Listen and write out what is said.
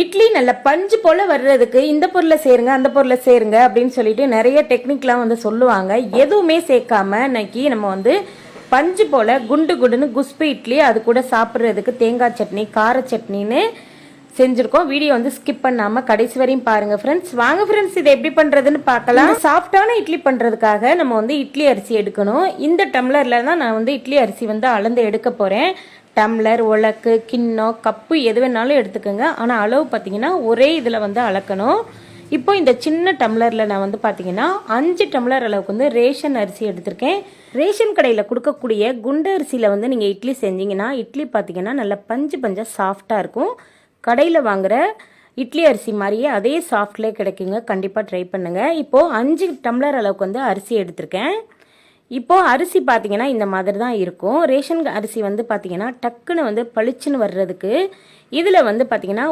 இட்லி நல்ல பஞ்சு போல் வர்றதுக்கு இந்த பொருளை சேருங்க அந்த பொருளை சேருங்க அப்படின்னு சொல்லிட்டு நிறைய டெக்னிக்லாம் வந்து சொல்லுவாங்க. எதுவுமே சேர்க்காம இன்னைக்கு நம்ம வந்து பஞ்சு போல் குண்டு குண்டுன்னு குஸ்பு இட்லி அது கூட சாப்பிட்றதுக்கு தேங்காய் சட்னி கார சட்னின்னு செஞ்சிருக்கோம். வீடியோ வந்து ஸ்கிப் பண்ணாமல் கடைசி வரையும் பாருங்கள் ஃப்ரெண்ட்ஸ் வாங்க ஃப்ரெண்ட்ஸ் இது எப்படி பண்ணுறதுன்னு பார்க்கலாம். சாஃப்டான இட்லி பண்ணுறதுக்காக நம்ம வந்து இட்லி அரிசி எடுக்கணும். இந்த டம்ளரில் தான் நான் வந்து இட்லி அரிசி வந்து அளந்து எடுக்க போகிறேன் டம்ளர் உலக்கு கிண்ணம் கப்பு எது வேணாலும் எடுத்துக்கோங்க. ஆனால் அளவு பார்த்தீங்கன்னா ஒரே இதில் வந்து அளக்கணும். இப்போ இந்த சின்ன டம்ளரில் நான் வந்து பார்த்தீங்கன்னா அஞ்சு டம்ளர் அளவுக்கு வந்து ரேஷன் அரிசி எடுத்திருக்கேன். ரேஷன் கடையில் கொடுக்கக்கூடிய குண்டு அரிசியில் வந்து நீங்கள் இட்லி செஞ்சீங்கன்னா இட்லி பார்த்தீங்கன்னா நல்லா பஞ்சு பஞ்சாக சாஃப்டாக இருக்கும். கடையில் வாங்குகிற இட்லி அரிசி மாதிரியே அதே சாஃப்ட்லேயே கிடைக்குங்க. கண்டிப்பாக ட்ரை பண்ணுங்கள் இப்போது அஞ்சு டம்ளர் அளவுக்கு வந்து அரிசி எடுத்திருக்கேன். இப்போ அரிசி பார்த்தீங்கன்னா இந்த மாதிரி தான் இருக்கும். ரேஷன் அரிசி வந்து பார்த்தீங்கன்னா டக்குன்னு வந்து பளிச்சுன்னு வர்றதுக்கு இதில் வந்து பார்த்தீங்கன்னா